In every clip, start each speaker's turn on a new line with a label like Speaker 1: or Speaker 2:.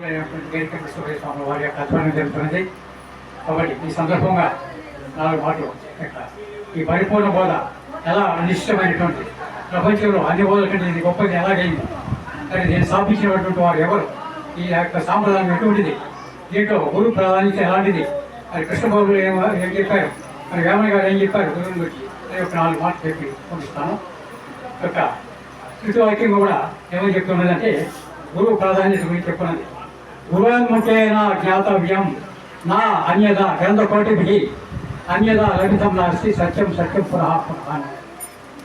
Speaker 1: స్వామి వారి యొక్క అధ్వర్యం జరుగుతున్నది కాబట్టి ఈ సందర్భంగా నాలుగు మాటలు ఇక్కడ ఈ పరిపూర్ణ బోధ ఎలా అనిష్టమైనటువంటి ప్రపంచంలో అన్ని బోధల కంటే ఇది గొప్పది ఎలాగైంది మరి దీన్ని స్థాపించినటువంటి వారు ఎవరు? ఈ యొక్క సాంప్రదాయం ఎటువంటిది? దీంట్లో గురు ప్రాధాన్యత ఎలాంటిది? మరి కృష్ణబాబు ఏం ఏం చెప్పారు? మరి వేమయ్య గారు ఏం చెప్పారు? గురువుని గురించి. అని ఒక నాలుగు మాటలు చెప్పి పంపిస్తాను యొక్క వాక్యం కూడా ఏమని చెప్తున్నదంటే గురువు ప్రాధాన్యత గురించి చెప్పున్నది గురువన్ముఖేన జ్ఞాతవ్యం. నా అన్యద గ్రంథకోటిభి అన్యద లభితం నాస్తి సత్యం సత్యం పునః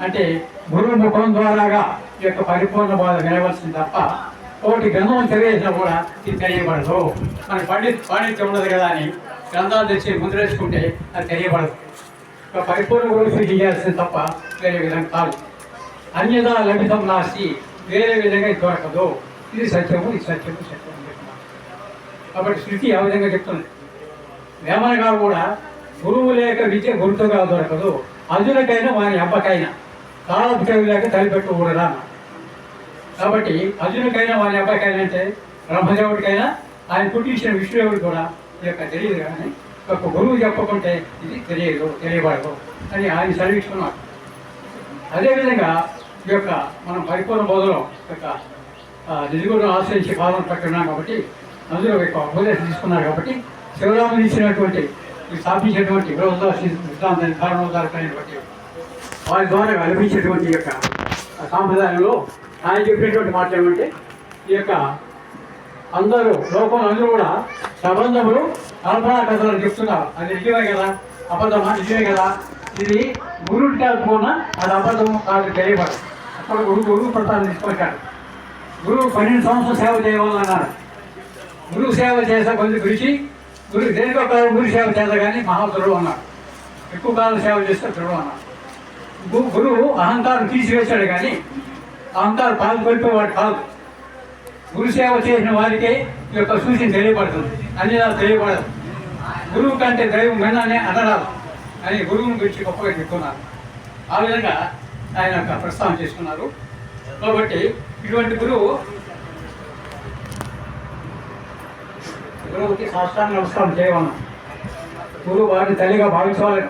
Speaker 1: అంటే గురువు ముఖం ద్వారాగా ఈ యొక్క పరిపూర్ణ బోధ వినవలసింది తప్ప ఒకటి గ్రంథం చదివేసినా కూడా ఇది తెలియబడదు. మన పండిత్ పాండిత్యం ఉండదు కదా అని గ్రంథాలు తెచ్చి ముందరేసుకుంటే అది తెలియబడదు. పరిపూర్ణ గురువు చేయాల్సింది తప్ప వేరే విధంగా కాదు. అన్యదా లభితం నాస్తి వేరే విధంగా దొరకదు. ఇది సత్యము ఇది సత్యము సత్యం కాబట్టి శృతి ఆ విధంగా చెప్తుంది. వేమన గారు కూడా గురువు లేక విద్య గురుతుగా దొరకదు. అర్జునకైనా వారి అబ్బకైనా కాలపు లేక తలిపెట్టు కాబట్టి అర్జునకైనా వారి అబ్బాయికైనా అంటే బ్రహ్మదేవుడికైనా ఆయన పుట్టించిన విష్ణుదేవుడు కూడా ఈ యొక్క తెలియదు కానీ ఒక గురువు చెప్పకుంటే ఇది తెలియదు తెలియబడదు అని ఆయన చదివించుకున్నాడు అదేవిధంగా ఈ యొక్క మనం పరిపూర్ణ బోధలో యొక్క నిజగురును ఆశ్రయించి కాలం పట్టున్నాం కాబట్టి అందులో ఒక ఉపదేశం తీసుకున్నారు కాబట్టి శివరాములు ఇచ్చినటువంటి స్థాపించినటువంటి గృహ సిద్ధాంతాన్ని కారణోదారకమైనటువంటి వారి ద్వారా కల్పించేటువంటి యొక్క సాంప్రదాయంలో ఆయన చెప్పినటువంటి మాట ఏమంటే ఈ యొక్క అందరూ లోకం అందరూ కూడా ప్రబంధములు కల్పనా కథలు చెప్తున్నారు. అది నిజమే కదా? అబద్ధమా నిజమే కదా? ఇది గురుడి కాకపోయినా అది అబద్ధము కాదు తెలియబడదు. అప్పుడు గురువు గురువు ప్రసాదం తీసుకొచ్చాడు. గురువు పన్నెండు సంవత్సరాలు సేవ చేయవాలన్నారు గురువు సేవ చేసే కొంచెం గురించి గురు దేనికో కాలం గురు సేవ చేస్తా కానీ మహాత్ముడు అన్నాడు. ఎక్కువ కాలం సేవ చేస్తే ధ్రువం అన్నాడు. గు- గురువు అహంకారం తీసివేశాడు కానీ అహంకారం పాలు కొలిపేవాడు కాదు. గురు సేవ చేసిన వారికి ఈ యొక్క సూచన తెలియబడుతుంది అన్ని నాకు తెలియబడదు గురువు కంటే దైవం విన్నానే అనరాదు అని గురువుని గురించి గొప్పగా చెప్తున్నారు. ఆ విధంగా ఆయన ప్రస్తావన చేసుకున్నారు కాబట్టి ఇటువంటి గురువు గురువుకి సాష్టాంగ నమస్కారం చేయమన్నాం గురువు వారిని తల్లిగా భావించవాలను.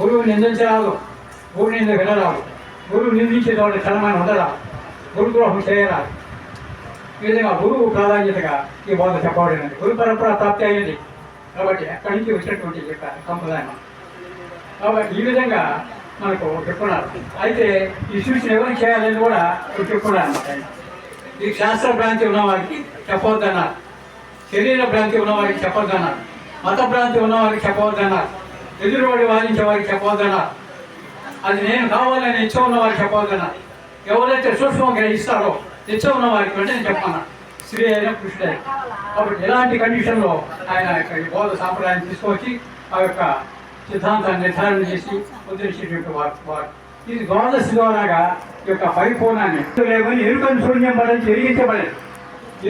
Speaker 1: గురువు నిందించరాదు. గురు నింద వినరాదు. గురువు నిందించేటువంటి తోట క్షణమైన ఉండరాదు. గురుద్రోహం చేయరాదు. ఈ విధంగా గురువు ప్రాధాన్యతగా ఈ బోధ చెప్పబడినది. గురు పరంపర ప్రాప్తి అయ్యింది కాబట్టి అక్కడి నుంచి వచ్చినటువంటి యొక్క సంప్రదాయం కాబట్టి ఈ విధంగా మనకు చెప్పున్నారు అయితే ఈ సూచన ఎవరికి చేయాలని కూడా చెప్పుకున్నారు చెప్పున్నారు ఈ శాస్త్ర భ్రాంతి ఉన్న వారికి చెప్పవద్దన్నారు శరీర భ్రాంతి ఉన్నవారికి చెప్పొద్దన్నారు. మత భ్రాంతి ఉన్నవారికి చెప్పవద్దన్నారు ఎదురుబడి వాదించే వారికి చెప్పవద్దన్నారు అది నేను కావాలని ఇచ్చ ఉన్నవారికి చెప్పవద్దన్నారు ఎవరైతే సూక్ష్మంగా గ్రహిస్తారో ఇచ్చ ఉన్నవారికి అంటే నేను చెప్పాను స్త్రీ అయినా కృష్ణ కాబట్టి ఎలాంటి కండిషన్లో ఆయన యొక్క ఈ సాంప్రదాయాన్ని తీసుకొచ్చి ఆ యొక్క సిద్ధాంతాన్ని నిర్ధారణ చేసి ఉద్ధరించేటువంటి వారు వారు. ఇది ద్వాదశి ద్వారాగా ఈ యొక్క పరిపూర్ణాన్ని. లేవని ఎరుకను శూన్యం పడని జరిగించబడలేదు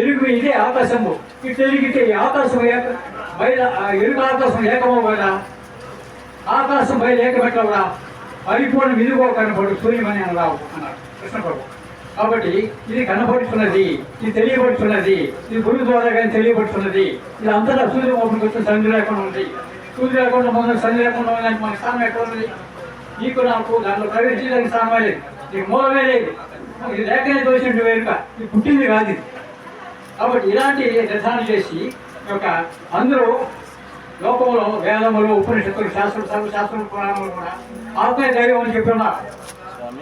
Speaker 1: ఎరుగు ఇదే ఆకాశము. ఇటు ఎరిగితే ఈ ఆకాశం ఏక బయల ఎరుగు ఆకాశం ఏకమో కదా. ఆకాశం బయలు ఏకమెట్లవరా పరిపూర్ణం ఇదిగో కనపడు సూర్యమని అనరావు అన్నారు కృష్ణ ప్రభు. కాబట్టి ఇది కనపడుతున్నది ఇది తెలియబడుతున్నది ఇది గురువు ద్వారా కానీ తెలియబడుతున్నది ఇది అంతటా సూర్యం ఒకటి వచ్చిన సంధి లేకుండా ఉంది. సూర్యుడు లేకుండా ముందు సంధి లేకుండా ఉందని మన స్థానం ఎక్కడ ఉంది నీకు నాకు దాంట్లో ప్రవేశించడానికి స్థానమే లేదు. నీకు మూలమే లేదు. ఇది లేకనే దోషిండు వేరుక. ఇది పుట్టింది కాదు కాబట్టి ఇలాంటి నిర్ధారణ చేసి యొక్క అందరూ లోకంలో వేదములు ఉపనిషత్తులు శాస్త్రం సర్వశాస్త్రం పురాణములు కూడా ఆత్మే దైవం అని చెప్తున్నారు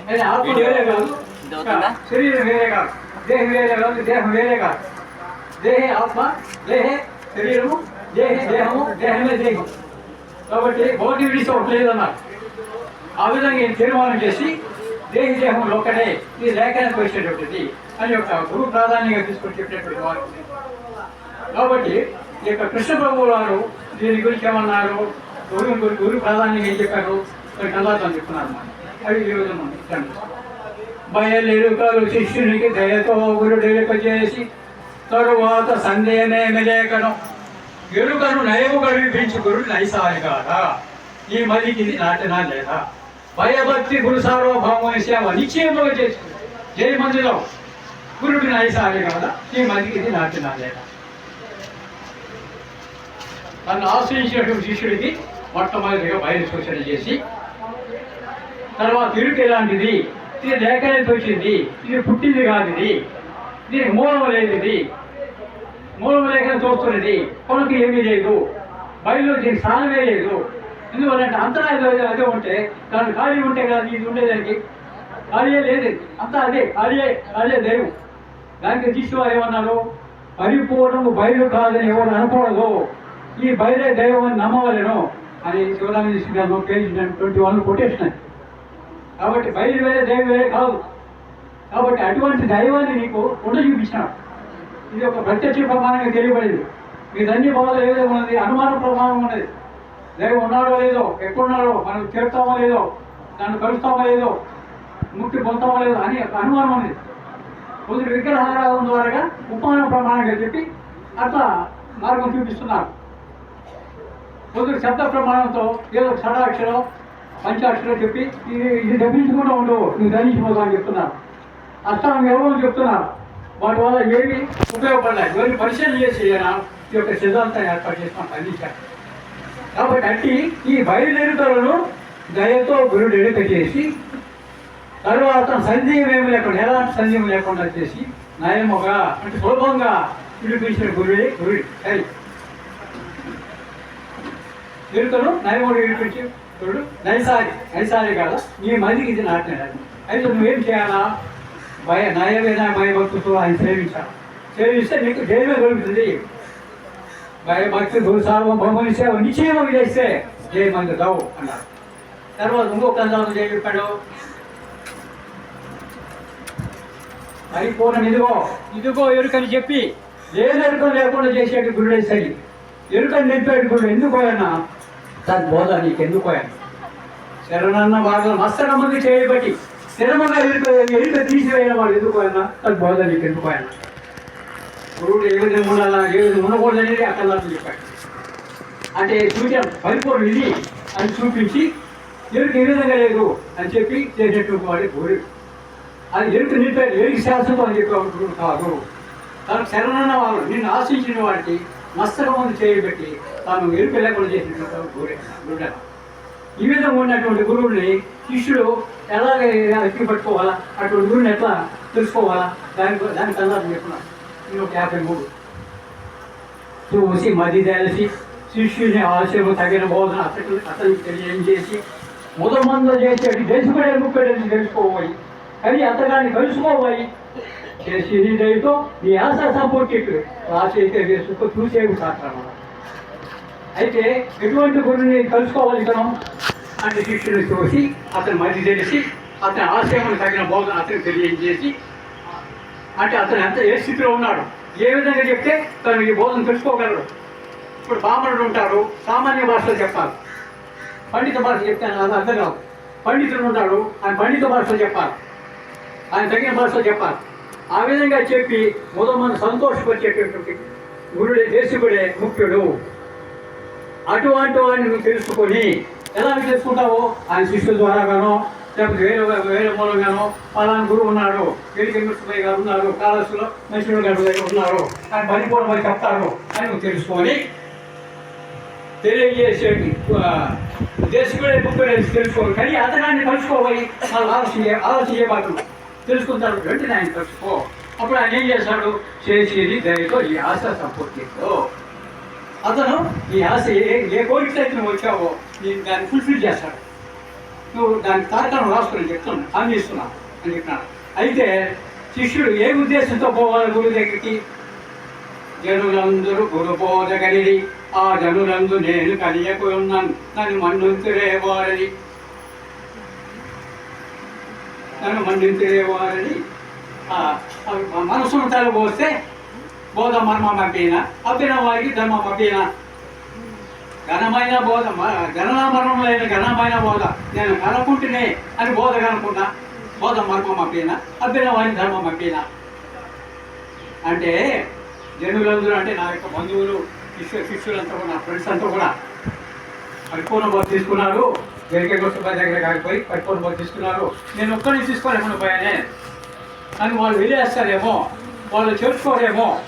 Speaker 1: అయితే ఆత్మ వేరే కాదు. శరీరం వేరే కాదు. దేహం వేరే కాదు దేహం వేరే కాదు. దేహే ఆత్మ దేహే శరీరము దేహే దేహము దేహమే దేహం. కాబట్టి ఒకటి విడిచి ఒకటి లేదన్నారు ఆ విధంగా తీర్మానం చేసి దేహి దేహం లోకడే ఈ లేఖనకు వచ్చేటటువంటిది అని ఒక గురు ప్రాధాన్యంగా తీసుకొని చెప్పినటువంటి వారు. కాబట్టి ఈ యొక్క కృష్ణ ప్రభు వారు దీని గురించి ఏమన్నారు? గురువు గురి గురు ప్రాధాన్యంగా ఏం చెప్పారు? కొన్ని చెప్తున్నారు అవి ఈ విధంగా ఉంది. బయలుకలు శిష్యునికి దయతో గురుడెలుక చేసి తరువాత సందేహమేమి లేఖనం ఎరుకను నయము కనిపించి గురు నైసారిగాదా ఈ మదికి నాటినా లేదా? భయభక్తి గురు సార్వభౌమ సేవ నిశ్చయముగా చేసుకుంది జై మందిరం. గురుడు నైసాలి కదా? ఈ మందికి ఇది నాటినాలేట తను ఆశ్రయించినటువంటి శిష్యుడికి మొట్టమొదటిగా బయలు సూచన చేసి తర్వాత ఇరుకు ఎలాంటిది ఇది లేఖనే వచ్చింది ఇది పుట్టింది కాదు ఇది దీనికి మూలం లేదు ఇది మూలం లేఖన చూస్తున్నది కొనుకు ఏమీ లేదు బయలులో దీనికి స్థానమే లేదు. ఎందుకంటే అంతరాయం అదే అదే ఉంటే దాని ఖాళీ ఉంటే కదా ఇది ఉండేదానికి? ఖాళీయే లేదు. అంతా అదే ఖాళీయే ఖాళీయే దైవం దానికి తీసుకోవాలి ఏమన్నారు పరిపూర్ణము బయలు కాదని ఎవరు అనకూడదు. ఈ బయలే దైవం అని నమ్మవలను. అని శివరామకృష్ణ గారు పేజీ ట్వంటీ వన్ కొటేషన్ కాబట్టి బయలు వేరే దైవం వేరే కాదు. కాబట్టి అటువంటి దైవాన్ని నీకు ఉండ చూపించినాడు ఇది ఒక ప్రత్యక్ష ప్రమాణంగా తెలియబడింది. మీదన్ని బాధలు ఏదో ఉన్నది? అనుమాన ప్రమాణం ఉన్నది. దైవం ఉన్నాడో లేదో ఎక్కడున్నాడో మనం చేరుతామో లేదో దాన్ని కలుస్తామో లేదో ముక్తి పొందుతామో లేదో అని అనుమానం ఉంది. కొందరు విగ్రహారాధన ద్వారా ఉపమాన ప్రమాణంగా చెప్పి అట్లా మార్గం చూపిస్తున్నారు. కొందరు శబ్ద ప్రమాణంతో ఏదో షడాక్షరం పంచాక్షరం చెప్పి ఇది ఇది డబ్బించకుండా ఉండవు నువ్వు ధరించిపోతావు అని చెప్తున్నారు. అష్టాంగ ఎవరు చెప్తున్నారు. వాటి వల్ల ఏమి ఉపయోగపడలేదు. ఎవరిని పరిశీలన చేసి ఈ యొక్క సిద్ధాంతాన్ని ఏర్పాటు చేసుకుని అందించారు కాబట్టి అంటే ఈ బయలుదేరుతలను దయతో గురుడు ఎడుక తర్వాత సందేహం ఏమి లేకుండా ఎలాంటి సందేహం లేకుండా చేసి నయముగా అంటే సులభంగా విడిపించిన గురుడే గురుడు. సరి ఎరుకను నయముడు విడిపించి గురుడు నైసారి. నైసారి కాదు నీ మందికి ఇది నాటినాడు అయితే నువ్వేం చేయాలా? భయ నయమైన భయభక్తుతో ఆయన సేవించాలి. సేవిస్తే నీకు జయమే దొరుకుతుంది భయభక్తి గురుసార్వం బహుమని సేవ నిశ్చయం చేస్తే జయమంది దావు అన్నారు. తర్వాత ఇంకొక చేయ చెప్పాడు. పరిపూర్ణం ఇదిగో ఇదిగో ఎరుకని చెప్పి. లేదు ఎరుక లేకుండా చేసేటి గురుడే సరి ఎరుకని నింపేటి గురుడు ఎందుకు పోయన్నా తద్బోధ నీకు ఎందుకు పోయాను శరణన్న భాగం మస్తక మంది చేయబట్టి స్థిరముగా ఎరుక ఎరుక తీసివేయడం వాడు ఎందుకు పోయన్నా తద్బోధ నీకు ఎందుకు గురువులు గురువుడు ఏ విధంగా ఉండాలా ఏ విధంగా ఉండకూడదు అనేది అక్కడ చెప్పాడు. అంటే సూచన పరిపూర్ణ ఇది అని చూపించి ఎరుకు ఏ విధంగా లేదు అని చెప్పి చేసేటువంటి వాడి గురుడు అది ఎరుకు నిలిపాడు ఎరుకు శాస్త్రం అని చెప్పేవాడు కాదు. తను శరణన్న వాళ్ళు నిన్ను ఆశించిన వాడికి మస్తకం చేయబెట్టి తాను ఎరుకు లేకుండా చేసినటువంటి గోరే గురుడ. ఈ విధంగా ఉన్నటువంటి గురువుని శిష్యుడు ఎలాగ ఎక్కి పట్టుకోవాలా? అటువంటి గురువుని ఎట్లా తెలుసుకోవాలా? దానికి దాని కల్లా చెప్తున్నాను నేను ఒక యాభై మూడు చూసి మది తెలిసి శిష్యుని ఆశయం తగిన బోధన అతను అతనికి తెలియజేసి ముదమంద చేసేటి తెలుసుకునే ముక్కడని తెలుసుకోవాలి కానీ అతగాన్ని కలుసుకోవాలి చేసి నీ దయతో నీ ఆశ సంపూర్తికు రాసైతే వేసుకో చూసేవి శాస్త్రం అయితే ఎటువంటి గురుని కలుసుకోవాలి మనం అంటే శిష్యుని చూసి అతని మది తెలిసి అతని ఆశయం తగిన బోధన అతనికి తెలియజేసి అంటే అతను ఎంత ఏ స్థితిలో ఉన్నాడు ఏ విధంగా చెప్తే తను ఈ బోధన తెలుసుకోగలడు. ఇప్పుడు బామనుడు ఉంటాడు సామాన్య భాషలో చెప్పాలి. పండిత భాష చెప్తే అది అర్థం కాదు. పండితుడు ఉంటాడు ఆయన పండిత భాషలో చెప్పాలి. ఆయన తగిన భాషలో చెప్పాలి. ఆ విధంగా చెప్పి మొదమంది సంతోషపరిచేటటువంటి గురుడే దేశకుడే ముఖ్యుడు. అటువంటి వాడిని నువ్వు తెలుసుకొని ఎలా తెలుసుకుంటావు ఆయన శిష్యుల ద్వారా గానో లేకపోతే వేరే వేరే మూలంగానో అలాంటి గురువు ఉన్నాడు వీరికి గారు ఉన్నారు కాళేశ్వరంలో మనుషులు గారు దగ్గర ఉన్నారు ఆయన పని కూడా మరి చెప్తారు అని తెలుసుకొని తెలియజేసే దేశకుడే ముఖ్యుడే తెలుసుకోవాలి. కానీ అతనాన్ని కలుసుకోవాలి వాళ్ళు ఆలోచన ఆలోచన చేయబాటు తెలుసుకుంటారు వెంటనే ఆయన కలుసుకో అప్పుడు ఆయన ఏం చేశాడు? చేసేది దయతో ఈ ఆశ సంపూర్తితో అతను ఈ ఆశ ఏ ఏ కోరిక వచ్చావో నేను దాన్ని ఫుల్ఫిల్ చేస్తాడు నువ్వు దానికి తారకాలను రాసుకుని చెప్తున్నా హామీ అని చెప్పినాడు. అయితే శిష్యుడు ఏ ఉద్దేశంతో పోవాలి గురువు దగ్గరికి? జనులందరూ గురు బోధగలిది ఆ జనులందు నేను కలియకు ఉన్నాను. నన్ను మన్నుంతురేవారని నన్ను మన్నింతురేవారని ఆ, ఆ మనసును తలబోస్తే బోధ మర్మం అబ్బిన అబ్బిన వారికి ధర్మం అబ్బిన ఘనమైన బోధ మ- ఘనన ఘనమైన బోధ. నేను కనుకుంటునే అని బోధ కనుకున్నా బోధ మర్మం అబ్బిన అబ్బిన ధర్మం అబ్బిన అంటే జనులందరూ అంటే నా యొక్క బంధువులు శిష్యు శిష్యులంతా కూడా నా ఫ్రెండ్స్ అంతా కూడా పరిపూర్ణ బోధ తీసుకున్నారు. జరిగే గొప్ప దగ్గర కాకపోయి పరిపూర్ణ బోధ తీసుకున్నారు. నేను ఒక్కడిని తీసుకోలేమని పోయానే అని వాళ్ళు వెళ్ళేస్తారేమో వాళ్ళు చెప్పుకోరేమో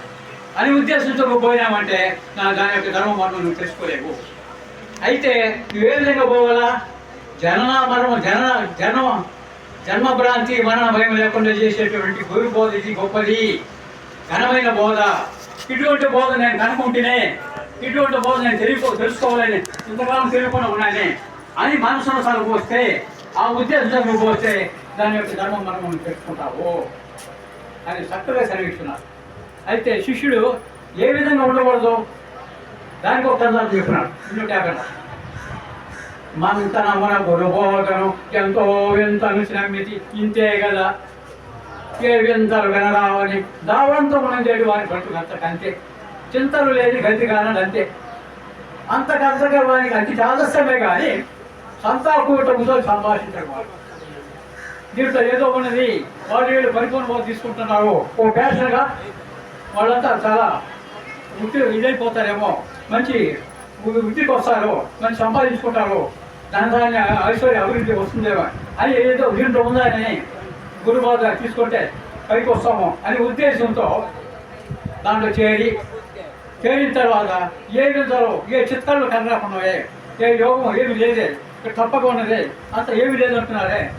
Speaker 1: అని ఉద్దేశంతో నువ్వు పోయినామంటే నా దాని యొక్క ధర్మ మరణం నువ్వు తెలుసుకోలేవు. అయితే నువ్వు విధంగా పోవాలా? జనన మరణం జనన జన్మ జన్మ భ్రాంతి మరణ భయం లేకుండా చేసేటువంటి గురు బోధ ఇది గొప్పది. ఘనమైన బోధ. ఇటువంటి బోధ నేను కనుక్కుంటేనే ఇటువంటి బోధ నేను తెలియకో తెలుసుకోవాలని ఇంతకాలం తెలియకుండా ఉన్నానే అని మనసును సరిపోస్తే ఆ ఉద్దేశంతో నువ్వు పోతే దాని యొక్క ధర్మం మనం తెలుసుకుంటావు. అని చక్కగా సెలవిస్తున్నారు అయితే శిష్యుడు ఏ విధంగా ఉండకూడదు? దానికి ఒక కథ చెప్పినాడు. ఇల్లు ట్యాబెన్ మంతన మన ఎంతో వింతను శ్రమితి ఇంతే కదా. ఏ వింతలు వినరావని దావంతం ఉండేది వారి పట్టుకు అంతకంతే చింతలు లేని గతి కానది అంతే. అంత కంతగా వారికి అతి చాదస్యమే కానీ సంతాకూటముతో సంభాషించకూడదు దీంట్లో ఏదో ఉన్నది. వాళ్ళు వీళ్ళు పరిపూర్ణ తీసుకుంటున్నారు ఓ ఫ్యాషన్గా వాళ్ళంతా చాలా వృత్తి ఇదైపోతారేమో. మంచి వృద్ధికి వస్తారు మంచి సంపాదించుకుంటారు. దాని దాని ఐశ్వర్య అభివృద్ధి వస్తుందేమో. అని ఏదో దీంట్లో ఉందని గురుబాధ తీసుకుంటే పైకి వస్తాము అని ఉద్దేశంతో దాంట్లో చేరి చేరిన తర్వాత ఏ విధాలు ఏ చిత్తాలు కనరాకున్నాయే ఏ యోగం ఏమి లేదే ఇక్కడ తప్పగా అంత ఏమి లేదంటున్నారే.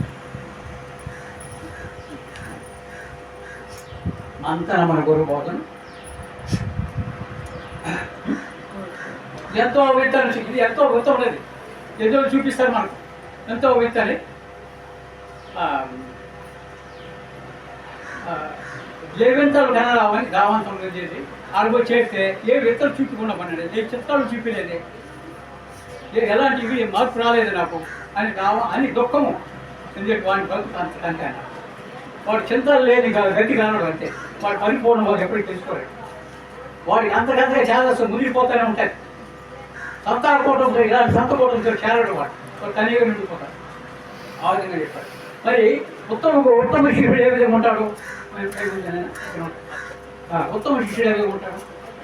Speaker 1: అంతా మన గురువు బోధన. ఎంతో విత్తనం ఇది ఎంతో విత్తం లేదు. ఏదో చూపిస్తారు మనకు. ఎంతో విత్తని ఆ, ఏ వింతలు కనరావని దావంతం చేసి ఆడుకో చేస్తే ఏ విత్తలు చూపించకుండా పన్నాడు ఏ చిత్తాలు చూపించలేదే? ఏ ఎలాంటివి మార్పు రాలేదు నాకు. అని కావ అని దుఃఖము. ఎందుకంటే వాడిని బతుకు అంత వాడు చింతలు లేని కాదు గతి కానడు అంటే వాడు పరిపూర్ణ వాడు ఎప్పటికీ తెలుసుకోలేడు. వాడికి అంతకంతగా చాలా మునిగిపోతూనే ఉంటాయి సంతాకోవడంతో ఇలాంటి సంతకోవడంతో చేరడు వాడు. వాడు తనీగా నిండిపోతాడు ఆ విధంగా చెప్పాడు. మరి ఉత్తమ ఉత్తమ శిష్యుడు ఏ విధంగా ఉంటాడు? మరి ఉత్తమ శిష్యుడు ఏ విధంగా ఉంటాడు?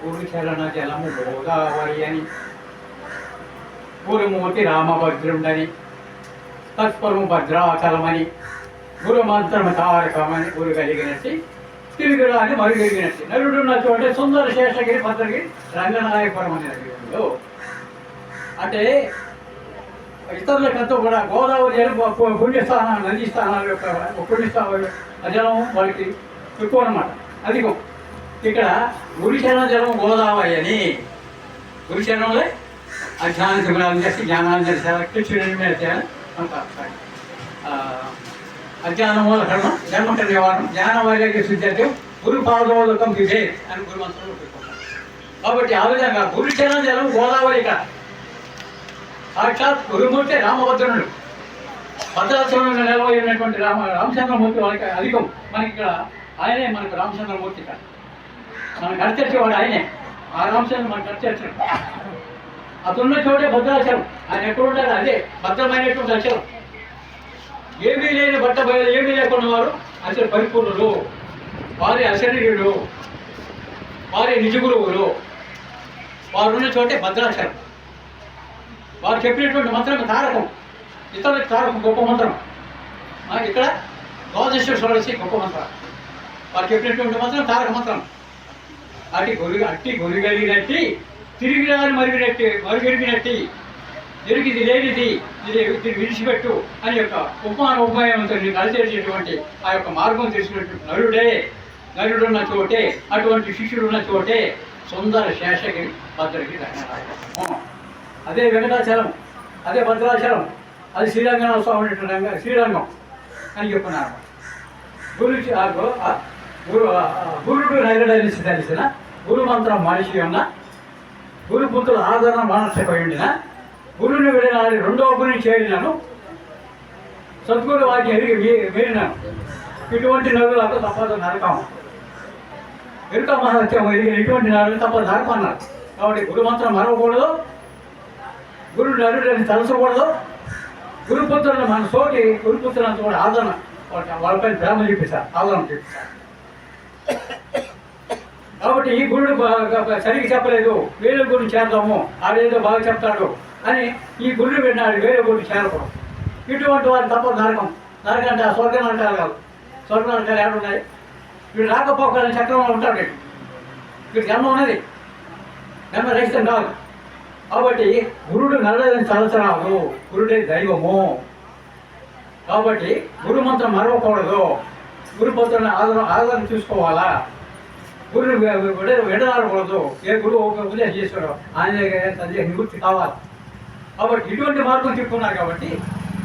Speaker 1: ఊరు చలన జలము గోదావరి అని గురుమూర్తి రామభద్రుండని తత్పరము భద్రాచలమని గురుమంత్రము తారకమని గురు కలిగినట్టు తిరుగుడు అని మరి కలిగినట్టు నలుడున్న చోట సుందర శేషగిరి భద్రగిరి రంగనాయపురం అనే అంటే ఇతరులకంతా కూడా గోదావరి జలం పుణ్యస్థానాలు నదీ స్థానాల యొక్క పుణ్యస్థానాలు ఆ జలం వాళ్ళకి ఎక్కువ అనమాట అధికం ఇక్కడ గురిశన జలం గోదావరి అని. గురిశనంలో అజ్ఞాన శిబిరాలు చేసి జ్ఞానాలు చేశారు కృష్ణుడి మీద చేయాలి. అంత. అజ్ఞాన మూల కర్మ నివారణం జ్ఞాన వైరాగ్య శుద్ధ్యం గురు పాదోదకం విజయ్ అని గురు మంత్రంలో కాబట్టి ఆ విధంగా గురిశనం జలం గోదావరి ఇక్కడ సాక్షాత్ గురుమూర్తి రామభద్రుడు. భద్రాచలంలో నిలబడినటువంటి రామ రామచంద్రమూర్తి వాళ్ళకి అధికం. మనకి ఇక్కడ ఆయనే మనకు రామచంద్రమూర్తి ఇక్కడ. మనకు అర్చర్చేవాడు ఆయనే. ఆ రామచంద్ర మన అర్చర్చాడు అతనున్న చోటే భద్రాచలం. ఆయన ఎక్కడ ఉండాలి అదే భద్రమైనటువంటి అక్షరం. ఏమీ లేని బట్ట బయలు ఏమీ లేకుండా వారు అసలు పరిపూర్ణులు. వారి అశరీరులు వారి నిజ గురువులు వారు ఉన్న చోటే భద్రాచలం. వారు చెప్పినటువంటి మంత్రం తారకం. ఇతరులకు తారకం గొప్ప మంత్రం. ఇక్కడ ఇక్కడ ద్వాదశేశ్వరుడికి గొప్ప మంత్రం. వారు చెప్పినటువంటి మంత్రం తారక మంత్రం. అట్టి గొరి అట్టి గొరిగలిగినట్టి తిరిగి రాని మరిగినట్టి మరుగెరిగినట్టి ఎరిగిది లేనిది ఇది విడిచిపెట్టు అని యొక్క ఉపమాన ఉపాయంతో కలిసేటటువంటి ఆ యొక్క మార్గం తెలిసినటువంటి నరుడే. నరుడున్న చోటే అటువంటి శిష్యుడున్న చోటే సుందర శేషగిరి భద్రగిరి అదే వెంకటాచలం అదే భద్రాచలం అది శ్రీరంగనాథ స్వామి రంగ శ్రీరంగం అని చెప్పున్నారు గురు గురు గురుడు నగడలిసి తెలిసిన గురు మంత్రం మనిషి ఉన్న గురు పుత్రుల ఆదరణ మానసపై ఉండిన గురుని విడినాడు రెండవ గురిని చేరినాను. సద్గురు వాటిని వెళ్ళినాను ఇటువంటి నరులకు తప్పదు నరకం. ఎరుక మహత్యం ఎరిగిన ఇటువంటి నరులు తప్పదు నరకం అన్నారు. కాబట్టి గురు మంత్రం మరవకూడదు. గురు నరుడని తలసకూడదు గురుపుత్రులను మన సోకి గురుపుత్రులంతా కూడా ఆదరణ. వాళ్ళపై ప్రేమ చూపిస్తారు ఆదరణ చూపిస్తారు. కాబట్టి ఈ గురుడు సరిగ్గా చెప్పలేదు. వేరే గురుడు చేద్దాము. ఆడేదో బాగా చెప్తాడు. అని ఈ గుళ్ళు విన్నాడు వేరే గురుడు చేరకూడదు. ఇటువంటి వారు తప్ప నరకం. నరకం అంటే ఆ స్వర్గ నరకాలు కాదు స్వర్గ నరకాలు ఏడు ఉన్నాయి. వీడు రాకపోకలని చక్రంలో ఉంటాడు వీడు. వీడు జన్మ ఉన్నది. జన్మ రహితం కాదు. కాబట్టి గురుడు నల్లదని తలచరాదు గురుడే దైవము. కాబట్టి గురు మంత్రం మరవకూడదు. గురు మంత్రాన్ని ఆదరణ ఆదరణ చూసుకోవాలా గురుని విడదాడకూడదు ఏ గురువు ఒక ఉదయం చేశాడో ఆయన సందేహం నివృత్తి కావాలి. కాబట్టి ఇటువంటి మార్గం చెప్పుకున్నారు కాబట్టి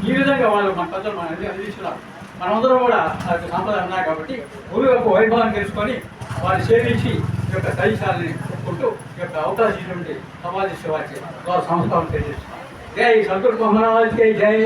Speaker 1: ఈ విధంగా వాళ్ళు మన పెద్దలు మన అందిస్తున్నారు మనమందరం కూడా అది సంపద ఉన్నాయి కాబట్టి గురువు యొక్క వైభవాన్ని తెలుసుకొని వారిని సేవించి ఈ యొక్క సైశాలని చెప్పుకుంటూ ఈ యొక్క అవకాశం ఇటువంటి సమాజ సేవాకి వారి సంస్థలను తెలియజేస్తున్నారు. జై సంతూర్ మహారాజ్కి జై.